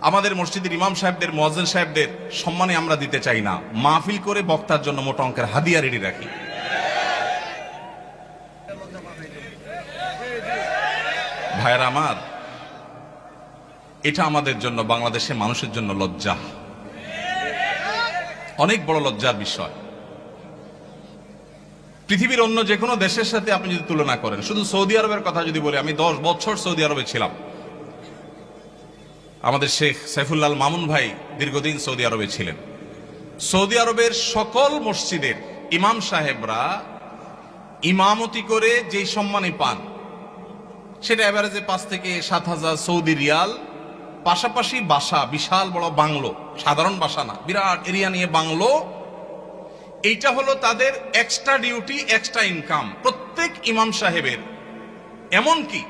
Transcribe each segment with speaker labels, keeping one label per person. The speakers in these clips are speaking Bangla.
Speaker 1: আমাদের মসজিদের ইমাম সাহেবদের, মোয়াজ্জেন সাহেবদের সম্মানে আমরা দিতে চাই না। মাহফিল করে বক্তার জন্য মোটা অঙ্কের হাদিয়া রেডি রাখি। ভাইয়ের আমার, এটা আমাদের জন্য বাংলাদেশের মানুষের জন্য লজ্জা। অনেক বড় লজ্জার বিষয়। পৃথিবীর অন্য যে কোনো দেশের সাথে আপনি যদি তুলনা করেন, শুধু সৌদি আরবের কথা যদি বলি, আমি দশ বছর সৌদি আরবে ছিলাম। আমাদের শেখ সাইফুল্লাল মামুন ভাই দীর্ঘদিন সৌদি আরবে ছিলেন। সৌদি আরবের সকল মসজিদের ইমাম সাহেবরা ইমামতি করে যেই সম্মানে পান, সেটা এভারেজে পাঁচ থেকে সাত হাজার সৌদি রিয়াল, পাশাপাশি বাসা, বিশাল বড় বাংলো, সাধারণ বাসা না, বিরাট এরিয়া নিয়ে বাংলো। এইটা হলো তাদের এক্সট্রা ডিউটি এক্সট্রা ইনকাম প্রত্যেক ইমাম সাহেবের। এমনকি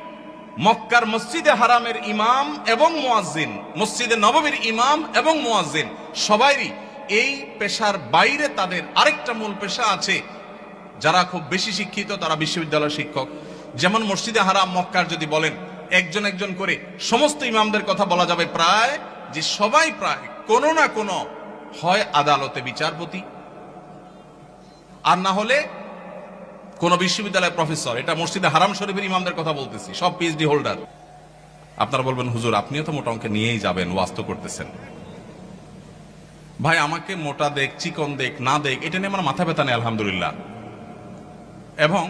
Speaker 1: মক্কার মসজিদে হারামের ইমাম এবং মোয়াজ্জিন, মসজিদে নবমীর ইমাম এবং মোয়াজ্জিন, সবাইরই এই পেশার বাইরে তাদের আরেকটা মূল পেশা আছে। যারা খুব বেশি শিক্ষিত, তারা বিশ্ববিদ্যালয়ের শিক্ষক। যেমন মসজিদে হারাম মক্কার যদি বলেন, একজন একজন করে সমস্ত ইমামদের কথা বলা যাবে প্রায় যে সবাই প্রায় কোনো না কোনো হয় আদালতে বিচারপতি। আর না হলে কোন বিশ্ববিদ্যালয়ের প্রফেসর, এটা মসজিদে হারাম শরীফের ইমামদের কথা বলতেছি, সব পিএইচডি হোল্ডার আপনারা বলবেন, হুজুর, আপনিও তো মোটা অঙ্কে নিয়েই যাবেন ওয়াস্ত করতেছেন। ভাই, আমাকে মোটা দেখ, চিকন দেখ, না দেখ, এটা নিয়ে আমার মাথা ব্যথা নেই, আলহামদুলিল্লাহ। এবং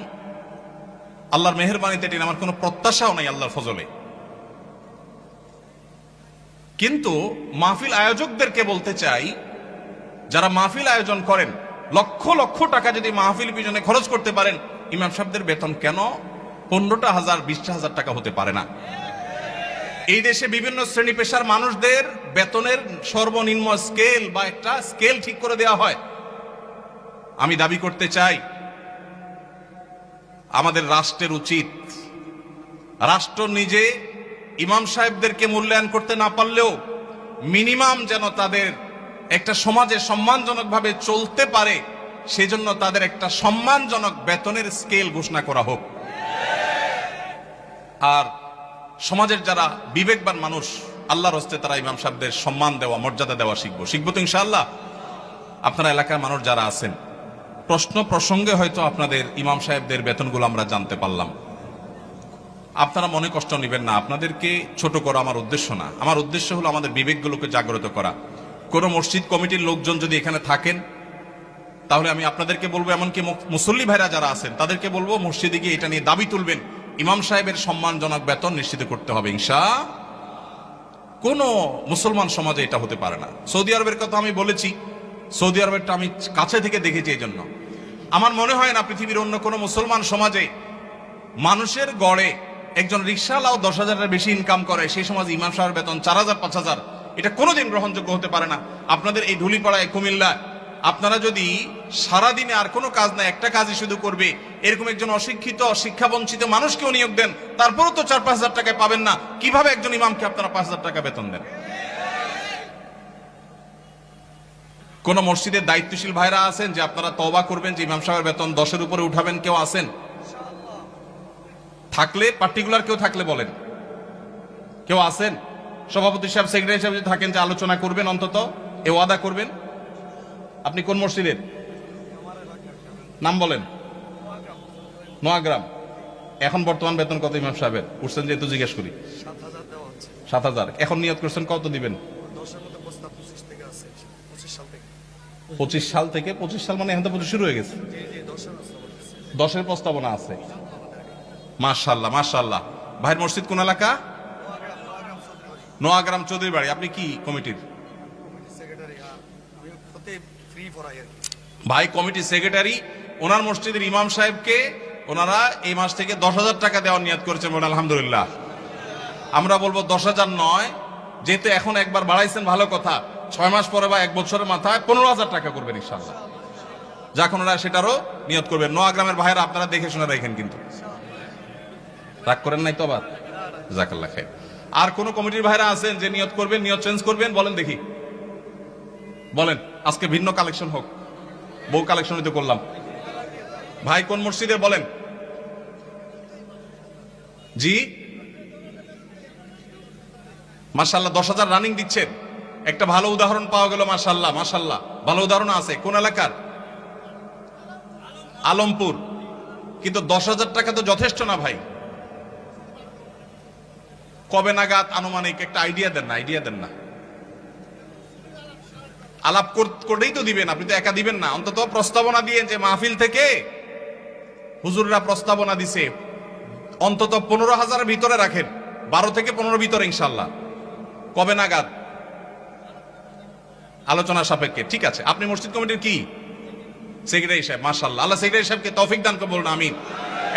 Speaker 1: আল্লাহর মেহরবানিতে এটা আমার কোনো প্রত্যাশাও নাই আল্লাহর ফজলে। কিন্তু মাহফিল আয়োজকদেরকে বলতে চাই, যারা মাহফিল আয়োজন করেন লক্ষ লক্ষ টাকা যদি মাহফিল পিছনে খরচ করতে পারেন, ইমাম সাহেবদের বেতন কেন? পনেরোটা হাজার, বিশটা হাজার টাকা হতে পারে না। এই দেশে বিভিন্ন শ্রেণি পেশার মানুষদের বেতনের সর্বনিম্ন স্কেল বা একটা স্কেল ঠিক করে দেওয়া হয়। আমি দাবি করতে চাই, আমাদের রাষ্ট্রের উচিত, রাষ্ট্র নিজে ইমাম সাহেবদেরকে মূল্যায়ন করতে না পারলেও মিনিমাম যেন তাদের একটা সমাজে সম্মানজনকভাবে চলতে পারে, সেজন্য তাদের একটা সম্মানজনক বেতনের স্কেল ঘোষণা করা হোক। আর সমাজের যারা বিবেকবান মানুষ, আল্লাহর হস্তে তারা ইমাম সাহেবদের সম্মান দেওয়া, মর্যাদা দেওয়া শিখব। শিখব তো ইনশাআল্লাহ। আপনারা এলাকার মানুষ যারা আছেন, প্রশ্ন প্রসঙ্গে হয়তো আপনাদের ইমাম সাহেবদের বেতনগুলো আমরা জানতে পারলাম। আপনারা মনে কষ্ট নেবেন না, আপনাদেরকে ছোট করা আমার উদ্দেশ্য না। আমার উদ্দেশ্য হলো আমাদের বিবেকগুলোকে জাগ্রত করা। কোনো মসজিদ কমিটির লোকজন যদি এখানে থাকেন, তাহলে আমি আপনাদেরকে বলব, এমনকি মুসল্লি ভাইরা যারা আছেন, তাদেরকে বলব মসজিদে গিয়ে এটা নিয়ে দাবি তুলবেন। ইমাম সাহেবের সম্মানজনক বেতন নিশ্চিত করতে হবে, ইনশা। কোন মুসলমান সমাজে এটা হতে পারে না। সৌদি আরবের কথা আমি বলেছি। সৌদি আরবেরটা আমি কাছে থেকে দেখেছি এই জন্য আমার মনে হয় না পৃথিবীর অন্য কোনো মুসলমান সমাজে মানুষের গড়ে একজন রিক্সাওয়ালাও দশ হাজারের বেশি ইনকাম করে, সেই সমাজ ইমাম সাহেবের বেতন চার হাজার, পাঁচ হাজার এটা কোনোদিন গ্রহণযোগ্য হতে পারে না। আপনাদের এই ধুলিপাড়ায় কুমিল্লা, আপনারা যদি সারাদিনে আর কোনো কাজ না একটা কাজই শুধু করবে, এরকম একজন অশিক্ষিত শিক্ষা বঞ্চিত মানুষকেও নিয়োগ দেন, তারপরও তো চার, পাঁচ হাজার টাকায় পাবেন না, কীভাবে একজন ইমামকে আপনারা পাঁচ হাজার টাকা বেতন দেন? কোন মসজিদের দায়িত্বশীল ভাইরা আছেন যে আপনারা তবা করবেন, যে ইমাম সাহেবের বেতন দশের উপরে উঠাবেন, কেউ আছেন? থাকলে, পার্টিকুলার কেউ থাকলে বলেন। কেউ আছেন? সভাপতি সাহেব সেক্রেটারি সাহেব যদি থাকেন যে আলোচনা করবেন অন্তত এ ওয়াদা করবেন। আপনি কোন মসজিদের? নাম বলেন। নোয়াগ্রাম এখন বর্তমান বেতন কত ইমাম সাহেবের? উঠছেন যেহেতু জিজ্ঞেস করি।
Speaker 2: সাত হাজার
Speaker 1: এখন নিয়ত করছেন কত দিবেন?
Speaker 2: পঁচিশ সাল থেকে।
Speaker 1: পঁচিশ সাল মানে এখন তো পঁচিশ শুরু হয়ে গেছে।
Speaker 2: দশের
Speaker 1: প্রস্তাবনা আছে। মাশাল্লাহ মাশাল্লাহ ভাইয়ের মসজিদ কোন এলাকা? নোয়াগ্রাম চৌধুরী বাড়ি আপনি কি কমিটির?
Speaker 2: কি
Speaker 1: ভাই কমিটি সেক্রেটারি ওনার মসজিদের ইমাম সাহেবকে ওনারা এই মাস থেকে দশ হাজার টাকা দেওয়ার নিয়াত করেছেন বলে আলহামদুলিল্লাহ। আমরা বলব দশ হাজার নয় যেহেতু এখন একবার বাড়াইছেন ভালো কথা। ছয় মাস পরে বা এক বছরের মাথায় পনেরো হাজার টাকা করবেন ইনশাল্লাহ যখন ওরা সেটারও নিয়ত করবেন। নোয়াগ্রামের ভাইয়েরা আপনারা দেখে শুনে রাখেন কিন্তু। রাগ করেন নাই তো আবার? জাকাল্লা খাই আর কোন কমিটির ভাইরা আছেন যে নিয়ত করবেন, নিয়ত চেঞ্জ করবেন? বলেন দেখি। বলেন, আজকে ভিন্ন কালেকশন হোক। বউ কালেকশন হইতে করলাম। ভাই কোন মসজিদে বলেন? জি? মাসাল্লাহ দশ হাজার রানিং দিচ্ছেন। একটা ভালো উদাহরণ পাওয়া গেল মাসাল্লাহ মাসাল্লাহ ভালো উদাহরণ আছে। কোন এলাকার? আলমপুর। কিন্তু দশ হাজার টাকা তো যথেষ্ট না ভাই। কবে নাগাদ আনুমানিক একটা আইডিয়া দেন না আইডিয়া দেন না। আলাপ করেই তো দিবেন, আপনি তো একা দিবেন না। অন্তত প্রস্তাবনা দিয়ে যে মাহফিল থেকে হুজুররা প্রস্তাবনা দিছে, অন্তত পনেরো হাজারের ভিতরে রাখেন, বারো থেকে পনেরো ভিতরে ইনশাল্লাহ কবে নাগাদ? আলোচনা সাপেক্ষে, ঠিক আছে। আপনি মসজিদ কমিটির কি? সেক্রেটারি সাহেব মাসাল্লাহ আল্লাহ সেক্রেটারি সাহেবকে তৌফিক দান করে বলুন আমি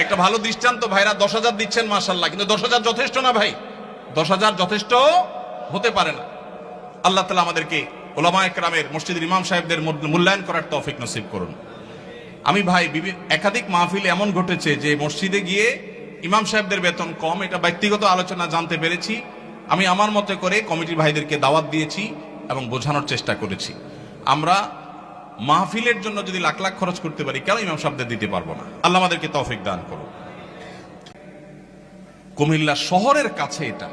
Speaker 1: একটা ভালো দৃষ্টান্ত, ভাইরা দশ হাজার দিচ্ছেন মাসাল্লাহ কিন্তু দশ হাজার যথেষ্ট না, ভাই? দশ হাজার যথেষ্ট হতে পারে না। আল্লাহ তালা আমাদেরকে ওলামা একরামের মসজিদের ইমাম সাহেবদের মূল্যায়ন করার তৌফিক নসিব করুন। আমি ভাই একাধিক মাহফিল এমন ঘটেছে যে মসজিদে গিয়ে ইমাম সাহেবদের বেতন কম, এটা ব্যক্তিগত আলোচনা জানতে পেরেছি। আমি আমার মতে করে কমিটির ভাইদেরকে দাওয়াত দিয়েছি এবং বোঝানোর চেষ্টা করেছি। আমরা মাহফিলের জন্য যদি লাখ লাখ খরচ করতে পারি, কেন ইমাম সাহেবদের দিতে পারব না? আল্লাহ আমাদেরকে তৌফিক দান করুন কুমিল্লা শহরের কাছে এটা।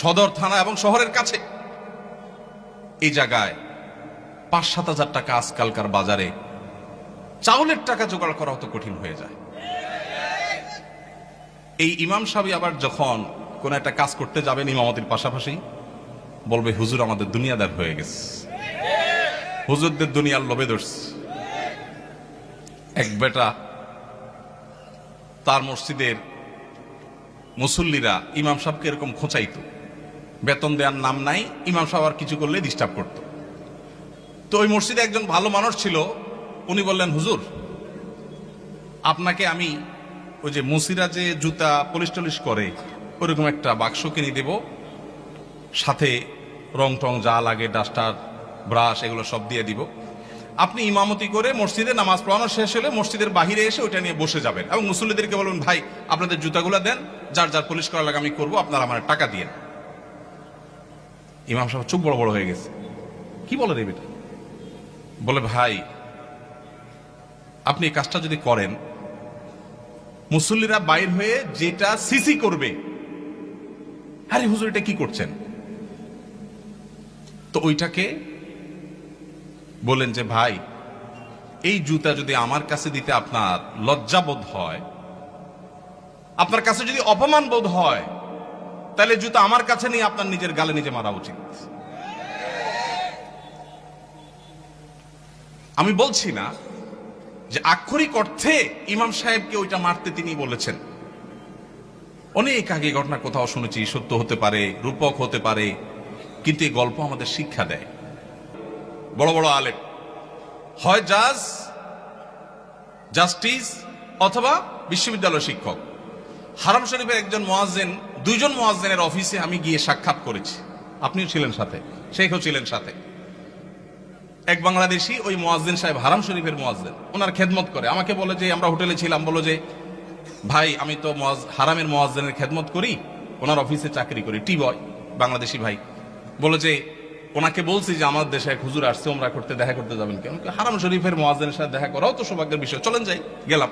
Speaker 1: সদর থানা এবং শহরের কাছে। এই জায়গায় পাঁচ সাত হাজার টাকা আজকালকার বাজারে চাউলের টাকা জোগাড় করা অত কঠিন হয়ে যায়। এই ইমাম সাহেব আবার যখন কোন একটা কাজ করতে যাবেন ইমামতির পাশাপাশি, বলবে, হুজুর, আমাদের দুনিয়াদার হয়ে গেছে। হুজুরদের দুনিয়ার লোভে ধরছে এক বেটা তার মসজিদের মুসল্লিরা ইমাম সাহেবকে এরকম খোঁচাইতো। বেতন দেওয়ার নাম নাই, ইমাম সাহেব আর কিছু করলে ডিস্টার্ব করতো। তো ওই মসজিদে একজন ভালো মানুষ ছিল, উনি বললেন, হুজুর, আপনাকে আমি ওই যে মুসিরা যে জুতা পলিশ টলিশ করে, ওরকম একটা বাক্স কিনে দেব। সাথে রং টং যা লাগে, ডাস্টার, ব্রাশ, এগুলো সব দিয়ে দিব। আপনি ইমামতি করে মসজিদে নামাজ পড়ানো শেষ হলে মসজিদের বাহিরে এসে ওইটা নিয়ে বসে যাবেন। এবং মুসল্লিদেরকে বলবেন ভাই, আপনাদের জুতাগুলো দেন, যার যার পলিশ করা লাগে আমি করব, আপনারা আমার টাকা দিয়ে ইমাম সাহেব চুপ বড় বড় হয়ে গেছে। কি বলে রে বেটা? বলে, ভাই, আপনি এই কাজটা যদি করেন, মুসল্লিরা বাইর হয়ে যেটা সিসি করবে, আরে হুজুর, এটা কি করছেন? তো ওইটাকে বলেন যে, ভাই, এই জুতা যদি আমার কাছে দিতে আপনার লজ্জাবোধ হয়, আপনার কাছে যদি অপমান বোধ হয় তাহলে জুতা আমার কাছে নিয়ে আপনার নিজের গালে নিজে মারা উচিত। আমি বলছি না যে আক্ষরিক অর্থে ইমাম সাহেবকে ওইটা মারতে তিনি বলেছেন। অনেক আগে ঘটনা কোথাও শুনেছি, সত্য হতে পারে, রূপক হতে পারে, কিন্তু এই গল্প আমাদের শিক্ষা দেয়। বড় বড় আলেম, হয় জাজ, জাস্টিস, অথবা বিশ্ববিদ্যালয় শিক্ষক। হারাম শরীফের একজন মোয়াজ্জেন দুইজন মোয়াজ্জেনের অফিসে আমি গিয়ে সাক্ষাৎ করেছি। আপনিও ছিলেন সাথে, শেখও ছিলেন সাথে। এক বাংলাদেশি, ওই মোয়াজ্জেন সাহেব হারাম শরীফের মোয়াজ্জেন। ওনার খেদমত করে। আমাকে বলে যে, আমরা হোটেলে ছিলাম। বলো যে, ভাই, আমি তো হারামের মোয়াজ্জেনের খেদমত করি, ওনার অফিসে চাকরি করি। টি বয়, বাংলাদেশি ভাই, বলে যে, ওনাকে বলছি যে, আমার দেশে এক হুজুর আসছে, ওমরা করতে, দেখা করতে যাবেন কেন? হারাম শরীফের মোয়াজ্জেনের সাথে দেখা করাও তো সৌভাগ্যের বিষয়। চলেন যাই, গেলাম।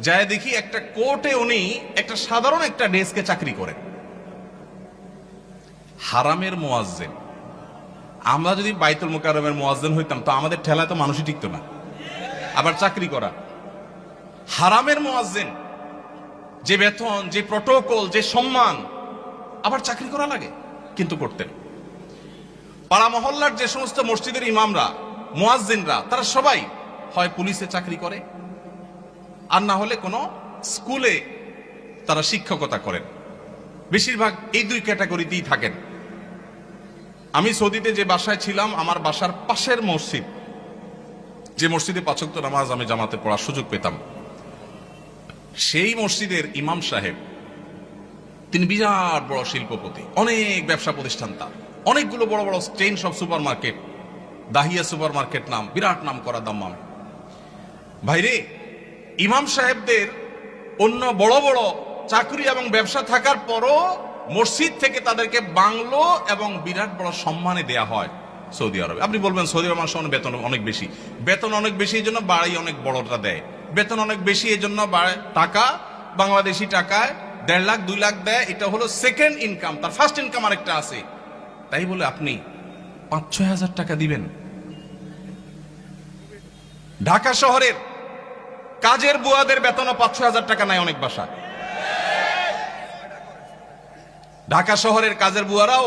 Speaker 1: যায় দেখি একটা কোর্টে উনি একটা সাধারণ একটা ডেস্কে চাকরি করেন। হারামের মোয়াজ্জেন। আমরা যদি বাইতুল মোকারমের মোয়াজ্জেন হইতাম, তো আমাদের ঠেলায় তো মানুষই টিকতো না। আবার চাকরি করা। হারামের মোয়াজ্জেন, যে বেতন, যে প্রটোকল, যে সম্মান, আবার চাকরি করা লাগে, কিন্তু করতেন। পাড়া মহল্লার যে সমস্ত মসজিদের ইমামরা, মোয়াজ্জিনরা, তারা সবাই হয় পুলিশে চাকরি করে আর না হলে কোনো স্কুলে তারা শিক্ষকতা করেন। বেশিরভাগ এই দুই ক্যাটাগরিতেই থাকেন। আমি সৌদিতে যে বাসায় ছিলাম, আমার বাসার পাশের মসজিদ, যে মসজিদে পাচক নামাজ আমি জামাতে পড়ার সুযোগ পেতাম, সেই মসজিদের ইমাম সাহেব, তিনি বিরাট বড় শিল্পপতি, অনেক ব্যবসা প্রতিষ্ঠান তার। অনেকগুলো বড় বড় চেইন সব super market Dahiya super market নাম, বিরাট নাম করা দাম্মামে ভাইরে ইমাম সাহেবদের অন্য বড় বড় চাকরি এবং ব্যবসা থাকার পরও মসজিদ থেকে তাদেরকে বাংলো এবং বিরাট বড় সম্মানে দেয়া হয় সৌদি আরবে। আপনি বলবেন সৌদি আরব মানুষের বেতন অনেক বেশি। বেতন অনেক বেশি এই জন্য বাড়ি অনেক বড়টা দেয়। বেতন অনেক বেশি এই জন্য টাকা, বাংলাদেশি টাকায় দেড় লাখ, দুই লাখ দেয়। এটা হলো সেকেন্ড ইনকাম তার ফার্স্ট ইনকাম আরেকটা আছে। তাই বলে আপনি পাঁচ, ছয় হাজার টাকা দিবেন। ঢাকা শহরের কাজের বুয়াদের বেতনও পাঁচ ছয় হাজার টাকা নেয় অনেক বাসা। ঢাকা শহরের কাজের বুয়ারাও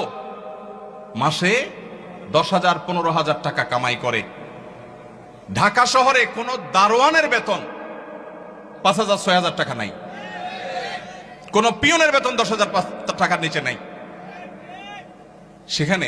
Speaker 1: মাসে দশ হাজার, পনেরো হাজার টাকা কামাই করে। ঢাকা শহরে কোন দারোয়ানের বেতন পাঁচ হাজার, ছয় হাজার টাকা নাই। কোন পিয়নের বেতন দশ হাজার টাকার নিচে নাই। সেখানে